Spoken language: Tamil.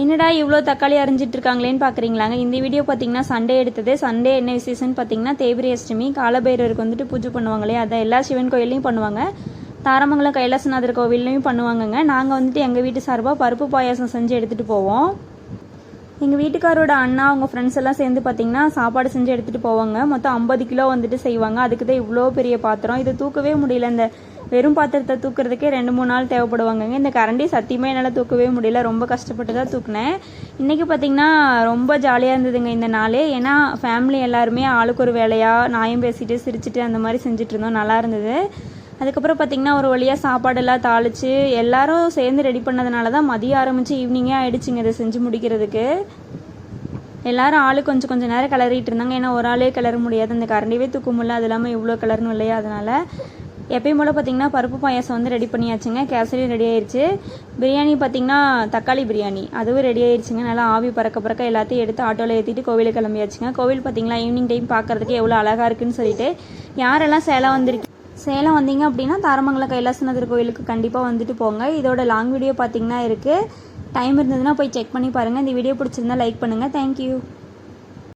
என்னடா இவ்வளோ தக்காளி அரிஞ்சிட்டு இருக்காங்களேன்னு பார்க்குறீங்களாங்க இந்த வீடியோ பார்த்தீங்கன்னா சண்டே எடுத்தது. சண்டே என்ன விசேஷம்னு பார்த்தீங்கன்னா தேவிரி அஷ்டமி காலபைரவருக்கு வந்துட்டு பூஜை பண்ணுவாங்களே அதான் எல்லா சிவன் கோயிலையும் பண்ணுவாங்க. தாரமங்கலம் கைலாசநாதர் கோவில்லையும் பண்ணுவாங்கங்க. நாங்கள் வந்துட்டு எங்கள் வீட்டு சார்பாக பருப்பு பாயாசம் செஞ்சு எடுத்துகிட்டு போவோம். எங்கள் வீட்டுக்காரோட அண்ணா அவங்க ஃப்ரெண்ட்ஸ் எல்லாம் சேர்ந்து பார்த்தீங்கன்னா சாப்பாடு செஞ்சு எடுத்துகிட்டு போவாங்க. மொத்தம் ஐம்பது கிலோ வந்துட்டு செய்வாங்க. அதுக்கு தான் இவ்வளோ பெரிய பாத்திரம். இது தூக்கவே முடியல. இந்த வெறும் பாத்திரத்தை தூக்குறதுக்கே ரெண்டு மூணு நாள் தேவைப்படுவாங்கங்க. இந்த கரண்டி சத்தியமே என்னால் தூக்கவே முடியல. ரொம்ப கஷ்டப்பட்டு தான் தூக்குனேன். இன்றைக்கி பார்த்தீங்கன்னா ரொம்ப ஜாலியாக இருந்ததுங்க இந்த நாள். ஏன்னா ஃபேமிலி எல்லாருமே ஆளுக்கு ஒரு வேலையாக நாயம் பேசிட்டு சிரிச்சிட்டு அந்த மாதிரி செஞ்சுட்டு இருந்தோம். நல்லா இருந்தது. அதுக்கப்புறம் பார்த்தீங்கன்னா ஒரு வழியாக சாப்பாடெல்லாம் தாளித்து எல்லாரும் சேர்ந்து ரெடி பண்ணதுனால தான் மதியம் ஆரம்பித்து ஈவினிங்கே ஆகிடுச்சிங்க இதை செஞ்சு முடிக்கிறதுக்கு. எல்லாரும் ஆளு கொஞ்சம் கொஞ்சம் நேரம் கிளறிட்டு இருந்தாங்க. ஏன்னா ஒரு ஆளே கிளற முடியாது. அந்த கரண்டியவே தூக்க முடியல. அது இல்லாமல் இவ்வளோ கிளறணும் இல்லையா? அதனால் எப்பயும் போல் பார்த்தீங்கன்னா பருப்பு பாயாசம் வந்து ரெடி பண்ணியாச்சுங்க. கேசரியும் ரெடி ஆயிடுச்சு பிரியாணி பார்த்தீங்கன்னா தக்காளி பிரியாணி. அதுவும் ரெடி ஆயிடுச்சுங்க நல்லா ஆவி பறக்க பறக்க எல்லாத்தையும் எடுத்து ஆட்டோவில் ஏற்றிட்டு கோவிலுக்கு கிளம்பியாச்சுங்க. கோவில் பார்த்தீங்களா ஈவினிங் டைம் பார்க்குறதுக்கு எவ்வளோ அழகாக இருக்குன்னு சொல்லிட்டு யாரெல்லாம் சேலம் வந்திருக்கு சேலம் வந்தீங்க அப்படின்னா தாரமங்கலம் கைலாசநாதர் கோயிலுக்கு கண்டிப்பாக வந்துட்டு போங்க. இதோட லாங் வீடியோ பார்த்தீங்கன்னா இருக்குது டைம் இருந்ததுன்னா போய் செக் பண்ணி பாருங்கள் இந்த வீடியோ பிடிச்சிருந்தா லைக் பண்ணுங்கள் தேங்க்யூ